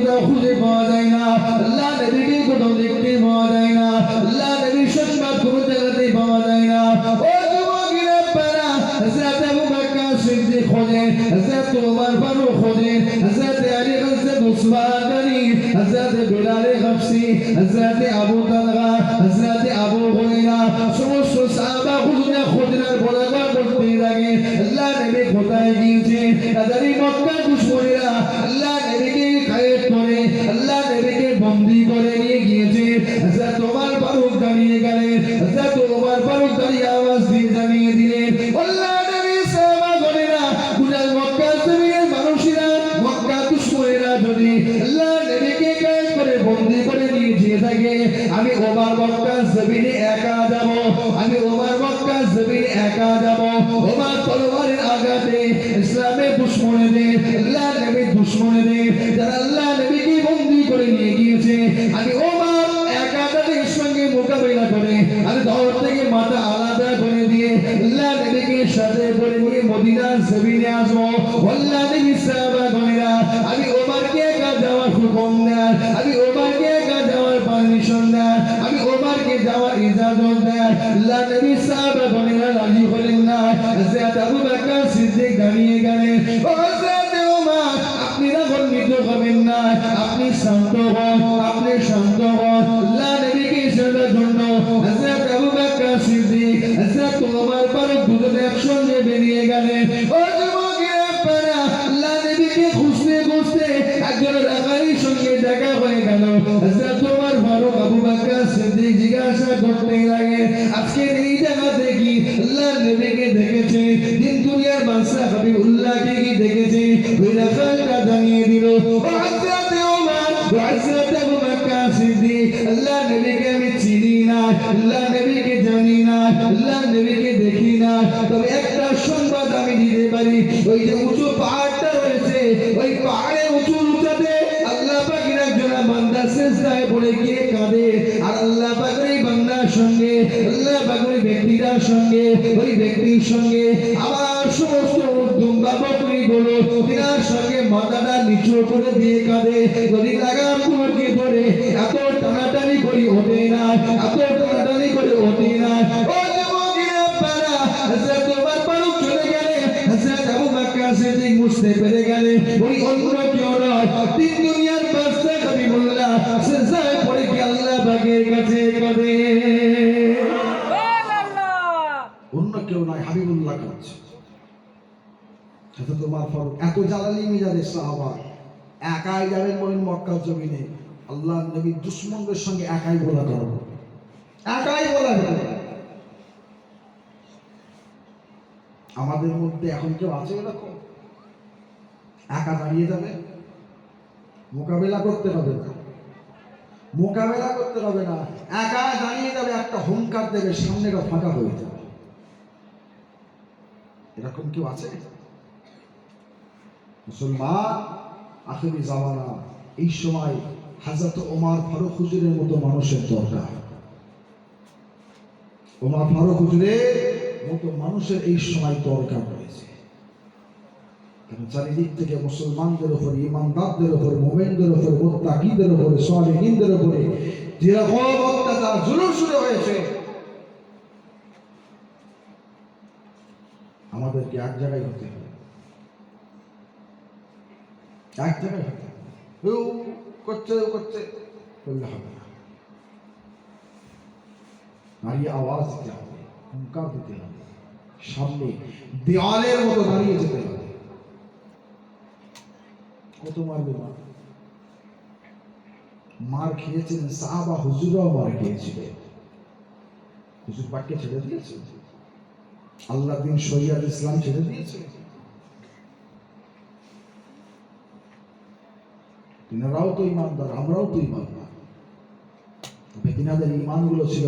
কোথাও খুঁজে পাওয়া যায় না। আল্লাহ নবীকে কোথাও দেখতে পাওয়া যায় না। আল্লাহ নবীর সংবাদ কোনো জায়গাতেই পাওয়া যায় না। কোথায় গিয়েছে? করে নিয়ে গিয়েছে। আমি একা তাদের সঙ্গে মোকাবিলা করে। আমি দর থেকে মাথা আলাদা করে দিয়ে সাথে করে নিয়ে মদিনার জমিনে আসব। সাহাবা আমি একা যাওয়ার আমি ওমরকে একা যাওয়ার পারমিশন দেন আমি ওমরকে যাওয়ার ইজাজত দেন আল্লাহ নবী সাহাবা গণেরা রাজি হলেন না। আবু সিদ্দিক দাঁড়িয়ে হযরত আবু বকর সিদ্দিক হযরত ওমর ফারুক দুজনে একসঙ্গে বেরিয়ে গেলেন ও যুবকেরা পারা আল্লাহ নবীকে খুঁজতে খুঁজতে একজন রাখালির সঙ্গে দেখা হয়ে গেল। হযরত ওমর ফারুক আবু বকর সিদ্দিক জিজ্ঞাসা করতে লাগে, আজকে এই জায়গাতে কি আল্লাহ নবীকে দেখেছে? দিন দুনিয়ার বাদশা হাবিবুল্লাহকে কি দেখেছে? ওই রাখালটা জানিয়ে দিল হযরত ওমর, হযরত আবু বকর সিদ্দিক আল্লাহ নবীকে আল্লাহ নবীকে জানি না, আল্লাহ নবীকে দেখি না। তবে একটা সংবাদ আমি দিতে পারি, ওই যে উঁচু পাহাড়টা রয়েছে, ওই পাহাড়ে উঁচু উঁচাতে এত টানাটানি করি ওঠে না, এত অন্য কেউ নয় তিন দুনিয়ার বাদশা হাবিবুল্লাহ সেজদায় পড়ে কি আল্লাহ পাকের কাছে কাঁদে? অন্য কেউ নয় হাবিবুল্লাহ করছে হযরত ওমর এত জালালি মিজাজের সাহাবা। একাই যাবেন বলেন মক্কার জমিনে। আল্লাহ নবী দুশ্মনদের সঙ্গে একাই বলা করব একাই বলা করব আমাদের মধ্যে এখন কেউ আছে এরকম? একা দাঁড়িয়ে যাবে, মোকাবেলা করতে হবে না। মোকাবেলা করতে হবে না। একা দাঁড়িয়ে যাবে, একটা হুঙ্কার দেবে সামনেটা ফাঁকা হয়ে যাবে। এরকম কেউ আছে? মুসলমান, আখেরি জামানা, এই সময় হাজরত ওমার ফারুক হুজুরের মতো মানুষের দরকার। ওমার ফারুক হুজুরের মতো মানুষের এই সময় দরকার রয়েছে। চারিদিক থেকে মুসলমানদের উপর, ইমানদারদের উপর, মোমেনদের উপর, মোত্তাকিদের উপরে সোয়ালিনদের উপরে যেরকম অত্যাচার জুলুম শুরু হয়েছে। আমাদেরকে এক জায়গায় হতে হবে। এক জায়গায় হতে হবে। করছে করছে, করলে হবে না। দাঁড়িয়ে আওয়াজ দিতে হবে, হুঙ্কার দিতে হবে। সামনে দেওয়ালের মতো দাঁড়িয়ে যেতে হবে। কত মারবে মার মার খেয়েছিলেন, সাহাবা হুজুরাও মার খেয়েছিলেন। হুজুর পাককে ছেড়ে দিয়েছে? আল্লাহ দিন শরিয়াত ইসলাম ছেড়ে দিয়েছে? তিনারাও তো ইমানদার, আমরাও তো ইমানদার। তবে তিনাদের ইমানগুলো ছিল